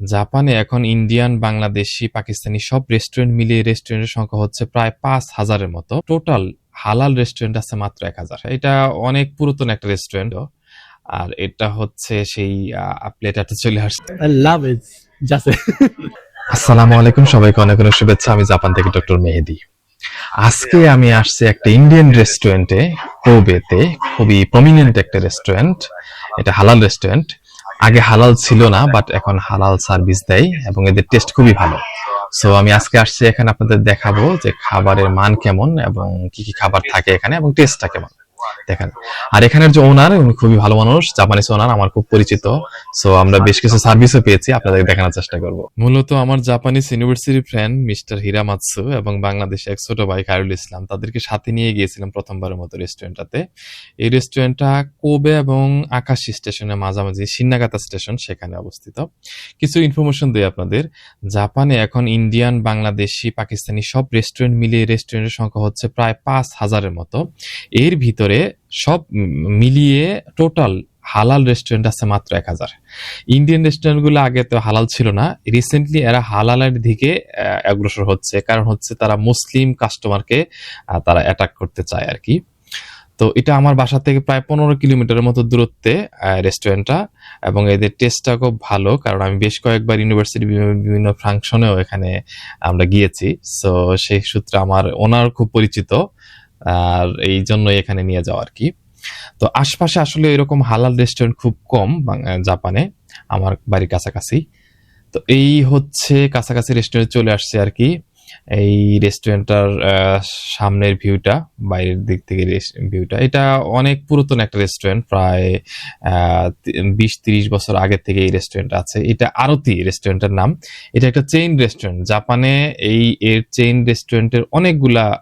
জাপানে এখন ইন্ডিয়ান বাংলাদেশি পাকিস্তানি সব রেস্টুরেন্ট মিলিয়ে রেস্টুরেন্টের সংখ্যা হচ্ছে প্রায় পাঁচ হাজারের মতো। টোটাল হালাল রেস্টুরেন্ট আছে মাত্র এক হাজার। এটা অনেক পুরাতন একটা রেস্টুরেন্ট আর এটা হচ্ছে সেই প্লেটারটা চলে আসছে. আসসালামু আলাইকুম সবাইকে অনেক অনেক শুভেচ্ছা। আমি জাপান থেকে ডক্টর মেহেদি। আজকে আমি আসছি একটা ইন্ডিয়ান রেস্টুরেন্টে কোবেতে খুবই প্রমিনেন্ট একটা রেস্টুরেন্ট এটা হালাল রেস্টুরেন্ট আগে হালাল ছিল না বাট এখন হালাল সার্ভিস দেয় এবং এদের টেস্ট খুবই ভালো। সো আমি আজকে আসছি এখানে আপনাদের দেখাবো যে খাবারের মান কেমন এবং কি কি খাবার থাকে এখানে এবং টেস্টটা কেমন। দেখেন। আর এখানের যে ওনার উনি খুবই ভালো মানুষ জাপানিজ ওনার আমার খুব পরিচিত। সো আমরা বেশ কিছু সার্ভিসও পেয়েছি আপনাদের দেখানোর চেষ্টা করব। মূলত আমার Japanese university friend mister Hiramatsu এবং বাংলাদেশে এক ছোট ভাই খায়রুল ইসলাম তাদেরকে সাথে নিয়ে গিয়েছিলাম প্রথমবারের মতো রেস্টুরেন্টটাতে এই রেস্টুরেন্টটা কোবে এবং আকাশি স্টেশনের মাঝামাঝি সিন্নাগাতা স্টেশন সেখানে অবস্থিত। কিছু ইনফরমেশন দিই আপনাদের। জাপানে এখন ইন্ডিয়ান বাংলাদেশি পাকিস্তানি সব রেস্টুরেন্ট মিলিয়ে রেস্টুরেন্টের সংখ্যা হচ্ছে প্রায় পাঁচ হাজারের মতো। এর ভিতরে সব মিলিয়ে টোটাল হালাল রেস্টুরেন্ট আছে মাত্র এক হাজার। ইন্ডিয়ান রেস্টুরেন্টগুলো আগে তো হালাল ছিল না। রিসেন্টলি এরা হালালের দিকে অগ্রসর হচ্ছে। কারণ হচ্ছে তারা মুসলিম কাস্টমারকে তারা অ্যাটাক করতে চায় আর কি তো এটা আমার বাসা থেকে প্রায় পনেরো কিলোমিটারের মতো দূরত্বে রেস্টুরেন্টটা এবং এদের টেস্টটা খুব ভালো। কারণ আমি বেশ কয়েকবার ইউনিভার্সিটি বিভিন্ন ফাংশনেও এখানে আমরা গিয়েছি। সো সেই সূত্রে আমার ওনার খুব পরিচিত। আর এই জন্য এখানে নিয়ে যাওয়া আর কি। তো আশপাশে আসলে এরকম হালাল রেস্টুরেন্ট খুব কম জাপানে, আমার বাড়ির কাছাকাছি। তো এই হচ্ছে কাছাকাছি রেস্টুরেন্ট চলে আসছে আর কি। এই রেস্টুরেন্টটার সামনের ভিউটা বাইরের দিক থেকে ভিউটা এটা অনেক পুরাতন একটা রেস্টুরেন্ট প্রায় বিশ তিরিশ বছর আগে থেকে এই রেস্টুরেন্ট আছে। এটা আরতি রেস্টুরেন্টের নাম। এটা একটা চেইন রেস্টুরেন্ট জাপানে এই, এর চেইন রেস্টুরেন্টের অনেকগুলা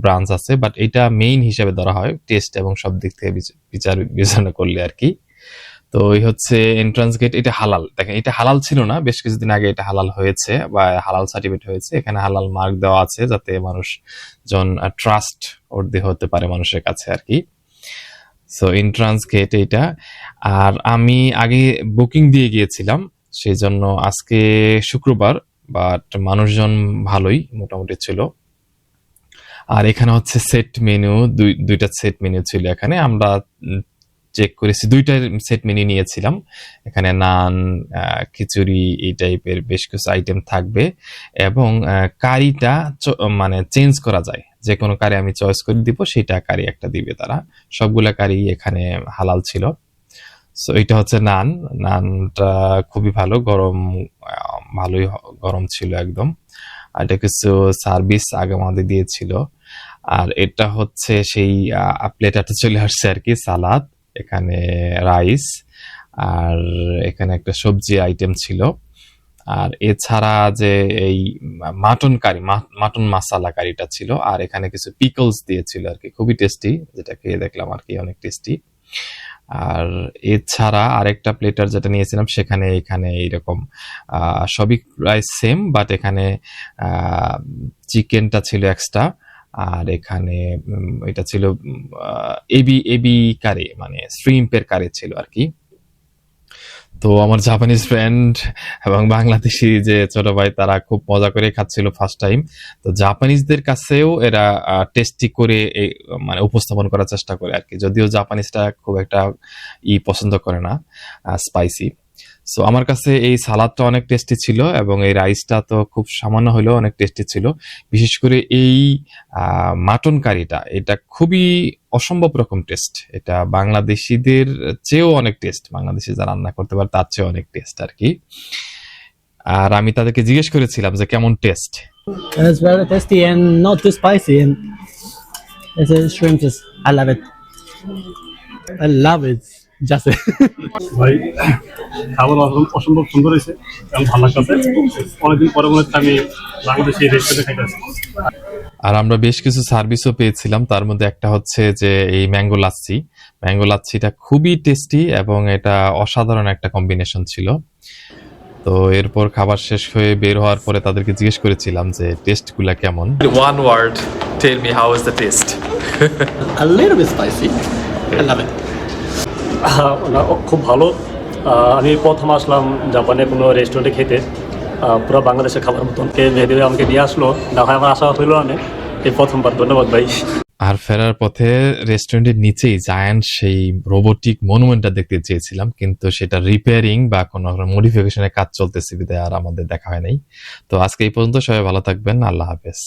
ব্রাঞ্চ আছে বাট এটা মেইন হিসাবে ধরা হয় টেস্ট এবং সব দিক থেকে বিচ- বিচার বিবেচনা করলে আর কি। তো এই হচ্ছে এন্ট্রান্স গেট এটা হালাল। দেখেন, এটা হালাল ছিল না, বেশ কিছুদিন আগে এটা হালাল হয়েছে বা হালাল সার্টিফিকেট হয়েছে। এখানে হালাল মার্ক দেওয়া আছে যাতে মানুষ জন ট্রাস্ট অর্ধে হতে পারে মানুষের কাছে আর কি। সো এন্ট্রান্স গেট এটা আর আমি আগে বুকিং দিয়ে গিয়েছিলাম সেই জন্য আজকে শুক্রবার বাট মানুষজন ভালোই মোটামুটি ছিল। আর এখানে হচ্ছে সেট মেনু দুই, দুইটা সেট মেনু ছিল এখানে। আমরা চেক করেছি। দুইটা সেট মেনু নিয়েছিলাম। এখানে নান খিচুড়ি এই টাইপের বেশ কিছু আইটেম থাকবে এবং কারিটা মানে চেঞ্জ করা যায়। যে কোনো কারি আমি চয়েস করে দিব, সেটা কারি একটা দিবে তারা। সবগুলা কারি এখানে হালাল ছিল। সো এটা হচ্ছে নান। নানটা খুবই ভালো, গরম ভালোই গরম ছিল একদম। আর এটা কিছু সার্ভিস আগে আমাদের দিয়েছিল। আর এটা হচ্ছে সেই প্লেটারটা চলে আসছে আর কি, সালাদ। এখানে রাইস, আর এখানে একটা সবজি আইটেম ছিল। আর এছাড়া যে এই মাটন কারি মাটন মাসালা কারিটা ছিল, আর এখানে কিছু পিকলস দিয়েছিল আর কি খুবই টেস্টি যেটা খেয়ে দেখলাম আর কি অনেক টেস্টি আর এছাড়া আরেকটা প্লেটার যেটা নিয়েছিলাম, সেখানে এখানে এইরকম সবই প্রায় সেম বাট এখানে চিকেনটা ছিল এক্সট্রা আর এখানে এটা ছিল এবি এবি কারে মানে শ্রিম্পের কারে ছিল আর কি। তো আমার জাপানিজ ফ্রেন্ড এবং বাংলাদেশি যে ছোট ভাই, তারা খুব মজা করে খাচ্ছিল ফার্স্ট টাইম তো জাপানিজদের কাছেও এরা টেস্টি করে মানে উপস্থাপন করার চেষ্টা করে আর কি। যদিও জাপানিজটা খুব একটা ই পছন্দ করে না স্পাইসি সো আমার কাছে এই সালাদটা অনেক টেস্টি ছিল এবং এই রাইসটা তো খুব সামান্য হলেও অনেক টেস্টি ছিল বিশেষ করে এই মাটন কারিটা এটা খুবই অসম্ভব রকম টেস্ট এটা বাংলাদেশিদের চেয়েও অনেক টেস্ট বাংলাদেশি যা রান্না করতে পারে, তার চেয়েও অনেক টেস্ট আর কি আর আমি তাদেরকে জিজ্ঞেস করেছিলাম যে কেমন taste it's very tasty and not too spicy. And it's a shrimp. I love it. I love it. Just ভাই খাবার অসম্ভব সুন্দর হয়েছে এবং ভালো লাগছে অনেকদিন পরে মনে হচ্ছে আমি বাংলাদেশে এই রেস্টুরেন্টে খাইতে আসছি। আর আমরা বেশ কিছু সার্ভিসও পেয়েছিলাম। তার মধ্যে একটা হচ্ছে যে এই ম্যাঙ্গো লাচ্ছি। ম্যাঙ্গো লাচ্ছিটা খুবই টেস্টি এবং এটা অসাধারণ একটা কম্বিনেশন ছিল। তো এরপর খাবার শেষ হয়ে বের হওয়ার পরে তাদেরকে জিজ্ঞেস করেছিলাম যে টেস্টগুলা কেমন? One word, tell me how is the taste? a little bit spicy. I love it. খুব ভালো। আমি প্রথম আসলাম জাপানে কোনো রেস্টুরেন্টে খেতে। পুরো বাংলাদেশের খাবার মতন কে মেহেদি ভাই আমাকে নিয়ে আসলো। না হয় আমার আশা হইল না। এই প্রথমবার, ধন্যবাদ ভাই। আর ফেরার পথে রেস্টুরেন্টের নিচেই জায়ান্ট সেই রোবোটিক মনুমেন্টটা দেখতে চেয়েছিলাম, কিন্তু সেটা রিপেয়ারিং বা কোনো মডিফিকেশনের কাজ চলতেছে বিদায় আর আমাদের দেখা হয় নাই। তো আজকে এই পর্যন্ত সবাই ভালো থাকবেন, আল্লাহ হাফেজ।